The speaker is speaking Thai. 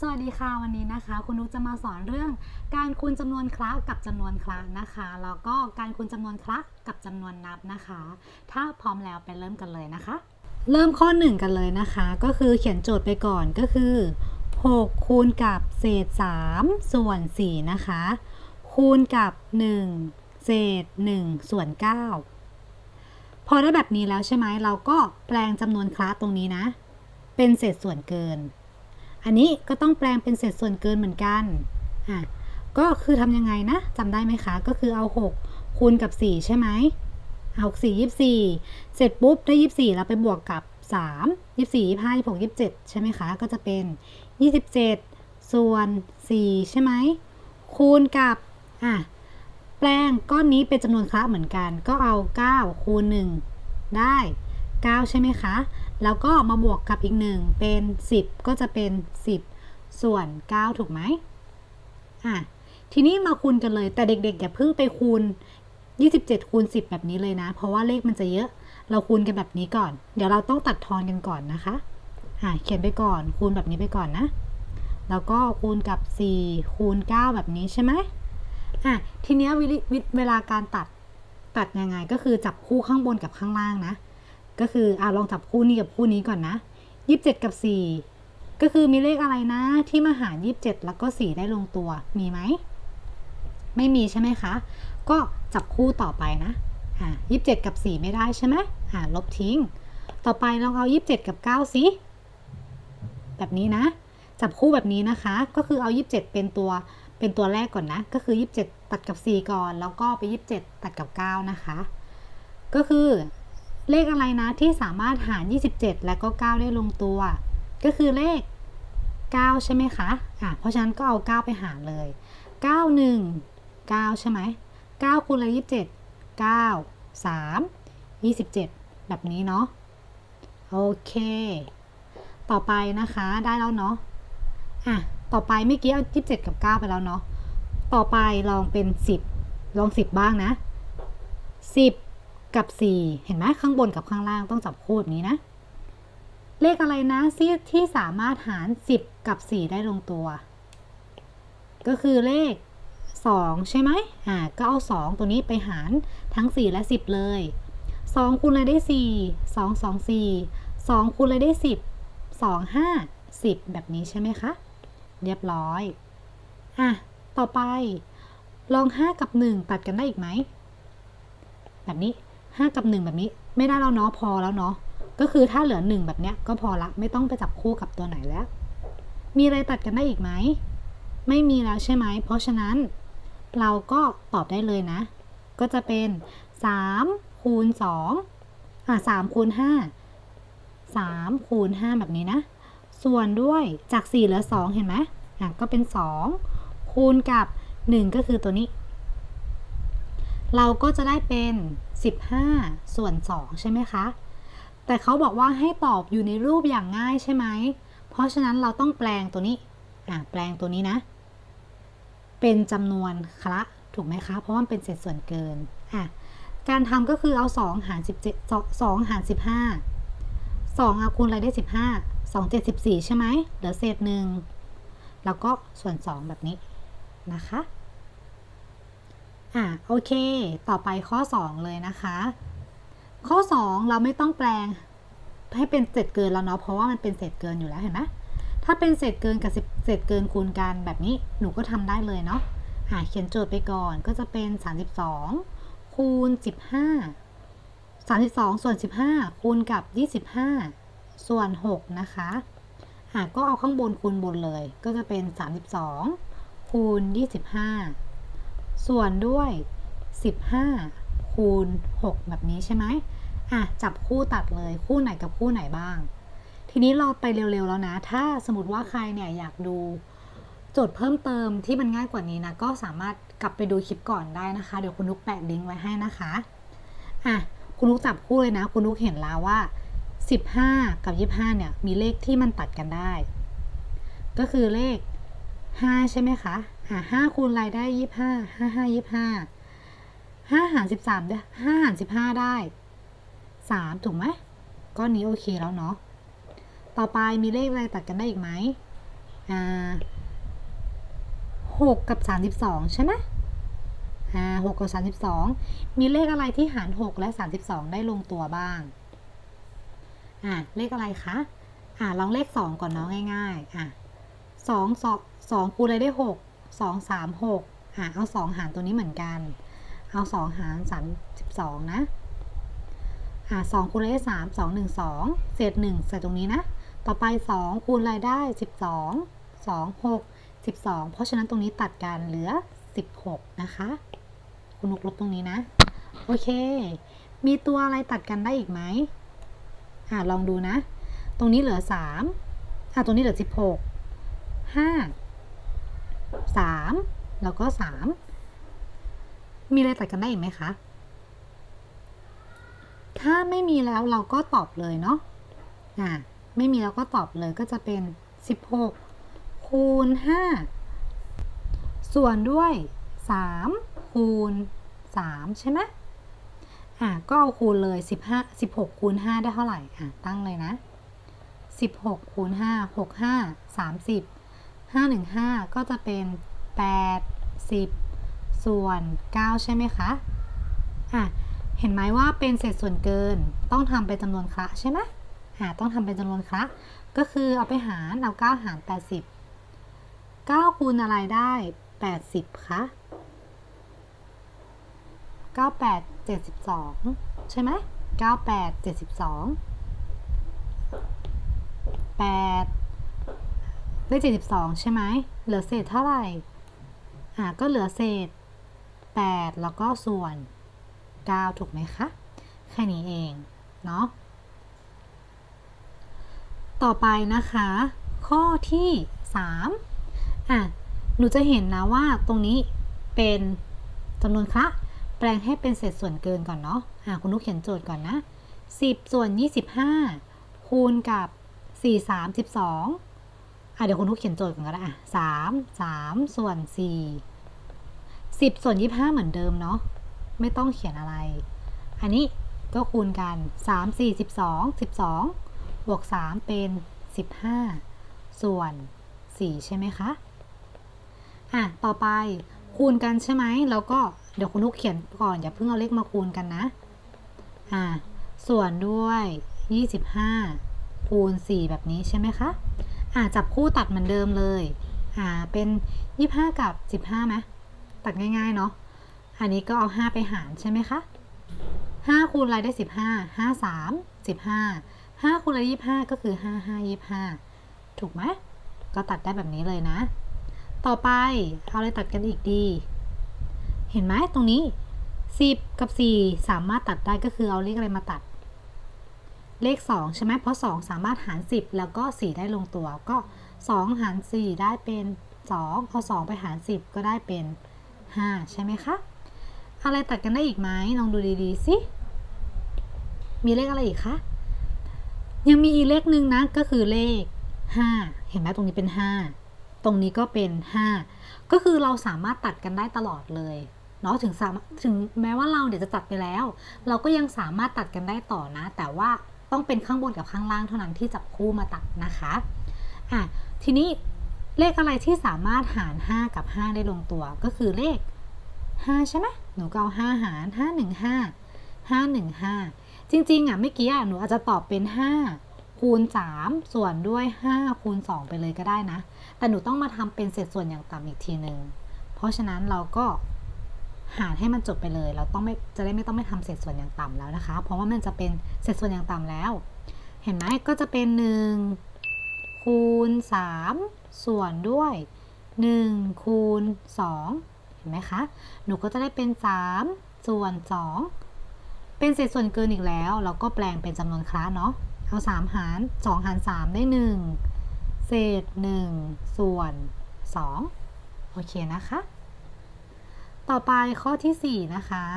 สวัสดีค่ะวันนี้นะคะ คุณนุกจะมาสอนเรื่อง การคูณจำนวนคละกับจำนวนคละนะคะแล้วก็การคูณจำนวนคละกับจำนวนนับนะคะ ถ้าพร้อมแล้วไปเริ่มกันเลยนะคะ เริ่มข้อ 1 กันเลยนะคะ ก็คือเขียนโจทย์ไปก่อนก็คือ6คูณกับเศษ 3 ส่วน4นะคะ คูณกับ 1 เศษ 1 ส่วน 9 พอได้แบบนี้แล้วใช่ไหมเราก็แปลงจำนวนคละตรงนี้นะ เป็นเศษส่วนเกิน อันนี้ก็ต้องแปลงเป็นเศษส่วนเกินเหมือนกันอะก็คือทำยังไงนะจำได้ไหมคะ ก็คือเอา 6 คูณกับ 4 ใช่ไหมเอา4 24 เสร็จปุ๊บได้ 24 แล้วไปบวกกับ 3 24 25 26 27 ใช่ไหมคะ ก็จะเป็น 27 ส่วน 4 ใช่ไหมคูณกับอะแปลงก้อนนี้เป็นจำนวนคละเหมือนกัน ก็เอา 9 คูณ 1 ได้ 9 ใช่ไหมคะ แล้วก็มาบวกกับอีก 1 เป็น 10 ก็จะเป็น 10 ส่วน 9 ถูกไหมอะทีนี้มาคูณกันเลย แต่เด็กๆ อย่าเพิ่งไปคูณ 27 คูณ 10 แบบนี้เลยนะ เพราะว่าเลขมันจะเยอะ เราคูณกันแบบนี้ก่อน เดี๋ยวเราต้องตัดทอนกันก่อนนะคะอะเขียนไปก่อน คูณแบบนี้ไปก่อนนะ แล้วก็คูณกับ 4 คูณ 9 แบบนี้ใช่ไหมอะทีนี้วิวิเวลาการตัดตัดยังไงก็คือจับคู่ข้างบนกับข้างล่างนะ ก็คืออ่าลองจับคู่นี้กับคู่นี้ก่อนนะยี่สิบเจ็ดกับสี่ก็คือมีเลขอะไรนะที่มาหารยี่สิบเจ็ดแล้วก็สี่ได้ลงตัวมีไหมไม่มีใช่ไหมคะ ก็จับคู่ต่อไปนะอ่ายี่สิบเจ็ดกับสี่ไม่ได้ใช่ไหมอ่าลบทิ้ง ต่อไปลองเอายี่สิบเจ็ดกับเก้าสิแบบนี้นะ จับคู่แบบนี้นะคะ ก็คือเอายี่สิบเจ็ดเป็นตัวเป็นตัวแรกก่อนนะ ก็คือยี่สิบเจ็ดตัดกับสี่ก่อน แล้วก็ไปยี่สิบเจ็ดตัดกับเก้านะคะ ก็คือ เลขอะไรนะที่สามารถหาร 27 และก็ 9 ได้ลงตัว ก็คือเลข 9 ใช่ไหมคะอะเพราะฉะนั้นก็เอา 9 ไปหารเลย 9 1 9 ใช่ไหม9คูณเลย27 9 3 27 แบบนี้เนาะโอเค ต่อไปนะคะได้แล้วเนาะอะต่อไปเมื่อกี้เอา 27 กับ 9 ไปแล้วเนาะต่อไปลองเป็น 10 ลอง 10 บ้างนะ 10 กับ 4 เห็นไหมข้างบนกับข้างล่างต้องจับคู่แบบนี้นะ เลขอะไรนะที่ที่สามารถหาร 10 กับ 4 ได้ลงตัว ก็คือเลข 2 ใช่ไหมอ่าก็เอา 2 ตัวนี้ไปหารทั้ง 4 และ 10 เลย 2 คูณเลยได้ 4 2 2 4 2คูณเลยได้ 10 2 5 10 แบบนี้ใช่ไหมคะ เรียบร้อย อะ ต่อไป ลอง 5 กับ 1 ตัดกันได้อีกไหม แบบนี้ 5 กับ 1 แบบนี้ไม่ได้แล้วเนาะพอแล้วเนาะก็คือถ้าเหลือ 1 แบบเนี้ยก็พอละไม่ต้องไปจับคู่กับตัวไหนแล้ว มีอะไรตัดกันได้อีกไหมไม่มีแล้วใช่ไหมเพราะฉะนั้น เราก็ตอบได้เลยนะ ก็จะเป็น3คูณ2อะ3คูณ5 3คูณ5แบบนี้นะ ส่วนด้วยจาก 4 เหลือ 2 เห็นไหมอะก็เป็น 2 คูณกับ 1 ก็คือตัวนี้ เราก็จะได้เป็น 15 ส่วน 2 ใช่ไหมคะ แต่เขาบอกว่าให้ตอบอยู่ในรูปอย่างง่ายใช่ไหม เพราะฉะนั้นเราต้องแปลงตัวนี้อะแปลงตัวนี้นะ เป็นจำนวนคละถูกไหมคะ เพราะว่ามันเป็นเศษส่วนเกินอะการทำก็คือเอา 2 หาร 17 2 หาร 15 2เอาคูณอะไรได้ 15 2 7 14 ใช่ไหมเหลือเศษหนึ่งแล้วก็ส่วน 2 แบบนี้นะคะ อะโอเค ต่อไปข้อ 2 เลยนะคะ ข้อ 2 เราไม่ต้องแปลงให้เป็นเศษเกินแล้วเนาะเพราะว่ามันเป็นเศษเกินอยู่แล้วเห็นไหมถ้าเป็นเศษเกินกับเศษเกินคูณกันแบบนี้หนูก็ทำได้เลยเนาะอะเขียนโจทย์ไปก่อนก็จะเป็น 32 คูณ 15 32 ส่วน 15 คูณกับ 25 ส่วน 6 นะคะอะก็เอาข้างบนคูณบนเลย ก็จะเป็น 32 คูณ 25 ส่วนด้วย 15 คูณ 6 แบบนี้ใช่ไหมอะจับคู่ตัดเลยคู่ไหนกับคู่ไหนบ้าง ทีนี้เราไปเร็วๆแล้วนะ ถ้าสมมติว่าใครเนี่ยอยากดูโจทย์เพิ่มเติมที่มันง่ายกว่านี้นะ ก็สามารถกลับไปดูคลิปก่อนได้นะคะ เดี๋ยวคุณนุกแปะลิงก์ไว้ให้นะคะอะคุณนุกจับคู่เลยนะ คุณนุกเห็นแล้วว่า 15 กับ 25 เนี่ย มีเลขที่มันตัดกันได้ ก็คือเลข 5 ใช่ไหมคะ อะ5คูณอะไรได้25 5 5 25 5หาร13ได้5หาร15ได้3ถูกไหมก้อนนี้โอเคแล้วเนาะต่อไปมีเลขอะไรตัดกันได้อีกไหมอ่าหกกับสามสิบสองใช่ไหมอ่าหกกับสามสิบสองมีเลขอะไรที่หารหกและสามสิบสองได้ลงตัวบ้างอ่าเลขอะไรคะอ่าลองเลขสองก่อนเนาะง่ายๆอะสองสองสองคูณอะไรได้หก สองสามหกอะเอาสองหารตัวนี้เหมือนกัน เอาสองหารสามสิบสองนะอ่าสองคูณอะไรได้สามสองหนึ่งสองเศษหนึ่งใส่ตรงนี้นะ ต่อไปสองคูณรายได้สิบสองสองหกสิบสองเพราะฉะนั้นตรงนี้ตัดกันเหลือสิบหกนะคะ คุณนุกลบตรงนี้นะ โอเค มีตัวอะไรตัดกันได้อีกไหมอ่าลองดูนะ ตรงนี้เหลือสามอะตรงนี้เหลือสิบหกห้า สามแล้วก็สามมีอะไรตัดกันได้อีกไหมคะ ถ้าไม่มีแล้วเราก็ตอบเลยเนาะอะไม่มีแล้วก็ตอบเลยก็จะเป็น 16 คูณ 5 ส่วนด้วย 3 คูณ 3 ใช่ไหมอะก็เอาคูณเลย 15 16 คูณ 5 ได้เท่าไหร่ อะ ตั้งเลยนะ 16 คูณ 5 6 5 30 5 1 5 ก็จะเป็น 8 10 ส่วน 9 ใช่ไหมคะอะเห็นไหมว่าเป็นเศษส่วนเกินต้องทำเป็นจำนวนคละใช่ไหมอ่าต้องทำเป็นจำนวนคละก็คือเอาไปหารเอา9หาร 80 9คูณอะไรได้ 80คะ98 72 ใช่ไหม98 72 8 ได้ 72 ใช่ไหม เหลือเศษเท่าไหร่อ่าก็เหลือเศษ 8 แล้วก็ส่วน 9 ถูกไหมคะ แค่นี้เอง เนาะ ต่อไปนะคะ ข้อที่ 3 อะ หนูจะเห็นนะว่าตรงนี้เป็นจำนวนคะ แปลงให้เป็นเศษส่วนเกินก่อนเนาะ อะ คุณนุกเขียนโจทย์ก่อนนะ 10 ส่วน 25 คูณกับ 4 3 12 อะเดี๋ยวคุณนุกเขียนโจทย์ก่อนก็ได้อะ3 3ส่วน4 10ส่วน25เหมือนเดิมเนาะไม่ต้องเขียนอะไร อันนี้ก็คูณกัน3 4 12 12บสองสิบสองบวก3เป็น15ส่วน4ใช่ไหมคะอะต่อไปคูณกันใช่ไหมแล้วก็เดี๋ยวคุณลูกเขียนก่อนอย่าเพิ่งเอาเลขมาคูณกันนะอะส่วนด้วย 25 คูณ 4 แบบนี้ใช่ไหมคะ อะจับคู่ตัดเหมือนเดิมเลยอ่าเป็น25กับ15ไหมตัดง่ายๆเนาะอันนี้ก็เอา5ไปหารใช่ไหมคะ5คูณอะไรได้15 5 3 15 5คูณอะไร25ก็คือ5 5 25ถูกไหมก็ตัดได้แบบนี้เลยนะ ต่อไปเอาอะไรตัดกันอีกดี เห็นไหมตรงนี้10กับ4สามารถตัดได้ก็คือเอาเลขอะไรมาตัด เลข 2 ใช่ไหมเพราะ 2 สามารถหาร 10 แล้วก็ 4 ได้ลงตัวก็ 2 หาร 4 ได้เป็น 2 เอา 2 ไปหาร 10 ก็ได้เป็น 5 ใช่ไหมคะ อะไรตัดกันได้อีกไหมลองดูดีๆสิ มีเลขอะไรอีกคะ ยังมีอีกเลขหนึ่งนะ ก็คือเลข 5 เห็นไหมตรงนี้เป็น 5 ตรงนี้ก็เป็น 5 ก็คือเราสามารถตัดกันได้ตลอดเลยเนาะถึงสามถึงแม้ว่าเราเดี๋ยวจะตัดไปแล้ว เราก็ยังสามารถตัดกันได้ต่อนะ แต่ว่า ต้องเป็นข้างบนกับข้างล่างเท่านั้นที่จับคู่มาตัดนะคะอะทีนี้เลขอะไรที่สามารถหาร 5 กับ 5 ได้ลงตัวก็คือเลข 5 ใช่ไหมหนูก็เอา5หาร 5 1 5 5 1 5 จริงๆอะเมื่อกี้อะหนูอาจจะตอบเป็น 5 คูณ 3 ส่วนด้วย 5 คูณ 2 ไปเลยก็ได้นะ แต่หนูต้องมาทำเป็นเศษส่วนอย่างต่ำอีกทีหนึ่งเพราะฉะนั้นเราก็ หารให้มันจบไปเลย เราต้องไม่จะได้ไม่ต้องไม่ทำเศษส่วนอย่างต่ำแล้วนะคะ เพราะว่ามันจะเป็นเศษส่วนอย่างต่ำแล้ว เห็นไหมก็จะเป็น 1 คูณ 3 ส่วนด้วย 1 คูณ 2 เห็นไหมคะ หนูก็จะได้เป็น 3 ส่วน 2 เป็นเศษส่วนเกินอีกแล้ว เราก็แปลงเป็นจำนวนคละเนาะเอา 3 หาร 2 หาร 3 ได้ 1 เศษ 1 ส่วน 2 โอเคนะคะ ต่อไปข้อที่ 4 นะคะ